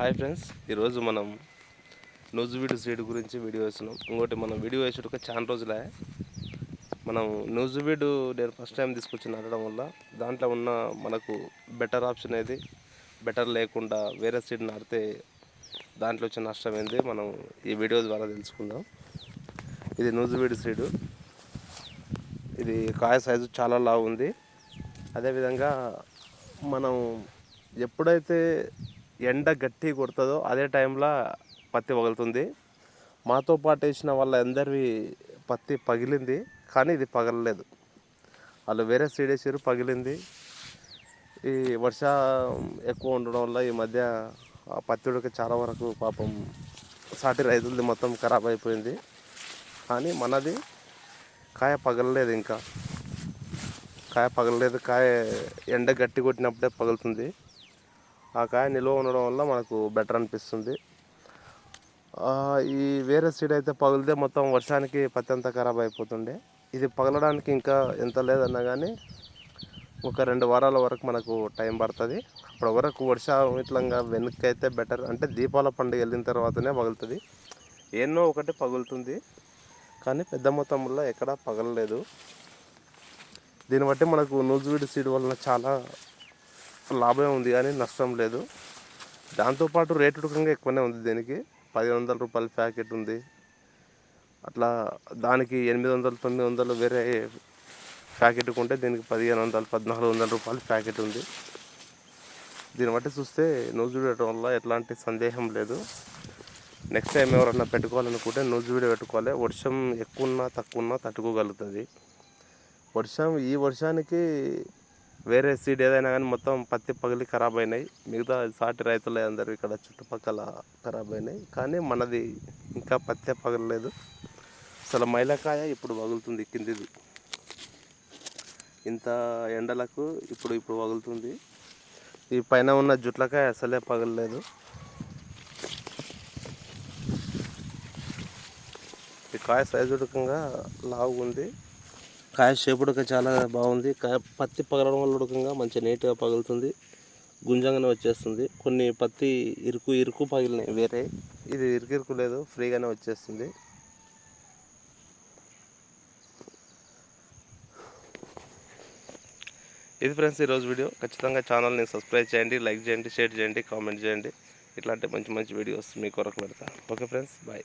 Hi friends ఈరోజు మనం Nuzvid seed గురించి వీడియో వేస్తున్నాం. ఇంకోటి మనం వీడియో వేసేటప్పుడు చాలా రోజులే. మనం నూజువీడు నేను ఫస్ట్ టైం తీసుకొచ్చి నాటడం వల్ల దాంట్లో ఉన్న మనకు బెటర్ ఆప్షన్ ఏది? బెటర్ లేకుండా వేరే సీడ్ నాటితే దాంట్లో వచ్చే నష్టం ఏంది? మనం ఈ వీడియో ద్వారా తెలుసుకుందాం. ఇది నూజువీడు సీడు ఇది కాయ సైజు చాలా లావు ఉంది అదేవిధంగా మనం ఎప్పుడైతే ఎండ గట్టి కొడుతుందో అదే టైంలో పత్తి పగులుతుంది. మాతో పాటు వేసిన వాళ్ళ అందరివి పత్తి పగిలింది కానీ ఇది పగలలేదు. వాళ్ళు వేరే సీడ్ వేసారు పగిలింది. ఈ వర్షం ఎక్కువ ఉండడం వల్ల ఈ మధ్య ఆ పత్తి ఉడక చాలా వరకు పాపం సాటి రైతులది మొత్తం ఖరాబ్ అయిపోయింది. కానీ మనది కాయ పగలలేదు ఇంకా. కాయ పగలలేదు కాయ ఎండ గట్టి కొట్టినప్పుడే పగులుతుంది. ఆ కాయ నిల్వ ఉండడం వల్ల మనకు బెటర్ అనిపిస్తుంది. ఈ వేరే సీడ్ అయితే పగిలితే మొత్తం వర్షానికి పత్తి అంతా ఖరాబ్ అయిపోతుండే. ఇది పగలడానికి ఇంకా ఎంత లేదన్నా కానీ ఒక రెండు వారాల వరకు మనకు టైం పడుతుంది. అప్పటి వరకు వర్షం ఇట్లంగా వెనక్కి అయితే బెటర్ అంటే దీపాల పండుగ వెళ్ళిన తర్వాతనే పగులుతుంది. ఎన్నో ఒకటి పగులుతుంది. కానీ పెద్ద మొత్తంలో ఎక్కడా పగలలేదు. దీన్ని బట్టి మనకు నూజువీడి సీడ్ వలన చాలా లాభమే ఉంది కానీ నష్టం లేదు. దాంతోపాటు రేటు ఉడకంగా ఎక్కువనే ఉంది దీనికి. పదిహేను వందల రూపాయల ప్యాకెట్ ఉంది. అట్లా దానికి ఎనిమిది వందలు తొమ్మిది వందలు వేరే ప్యాకెట్ కొంటే దీనికి పదిహేను వందలు పద్నాలుగు వందల రూపాయల ప్యాకెట్ ఉంది. దీన్ని బట్టి చూస్తే నూజువీడటం వల్ల ఎట్లాంటి సందేహం లేదు. నెక్స్ట్ టైం ఎవరన్నా పెట్టుకోవాలనుకుంటే నూజువీడి పెట్టుకోవాలి. వర్షం ఎక్కువ ఉన్నా తక్కువ ఉన్నా తట్టుకోగలుగుతుంది. వర్షం ఈ వర్షానికి వేరే సీడ్ ఏదైనా కానీ మొత్తం పత్తి పగిలి ఖరాబ్ అయినాయి. మిగతా సాటి రైతులు అందరూ ఇక్కడ చుట్టుపక్కల ఖరాబ్ అయినాయి. కానీ మనది ఇంకా పత్తే పగలలేదు. అసలు మైలకాయ ఇప్పుడు పగులుతుంది కిందిది. ఇంత ఎండలకు ఇప్పుడు ఇప్పుడు పగులుతుంది ఈ పైన ఉన్న జుట్లకాయ అసలే పగలలేదు. ఈ కాయ సైజుకంగా లావుగా ఉంది కాయ షేప్ ఉడక చాలా బాగుంది. కాయ పత్తి పగలడం వల్ల ఉడకంగా మంచిగా నీట్గా పగులుతుంది. గుంజంగానే వచ్చేస్తుంది. కొన్ని పత్తి ఇరుకు ఇరుకు పగిలినాయి. వేరే ఇది ఇరుకు ఇరుకు లేదు. ఫ్రీగానే వచ్చేస్తుంది. ఇది ఫ్రెండ్స్ ఈరోజు వీడియో ఖచ్చితంగా ఛానల్ని సబ్స్క్రైబ్ చేయండి లైక్ చేయండి షేర్ చేయండి కామెంట్ చేయండి. ఇట్లాంటి మంచి మంచి వీడియోస్ మీ కొరకు పెడతా. Okay friends bye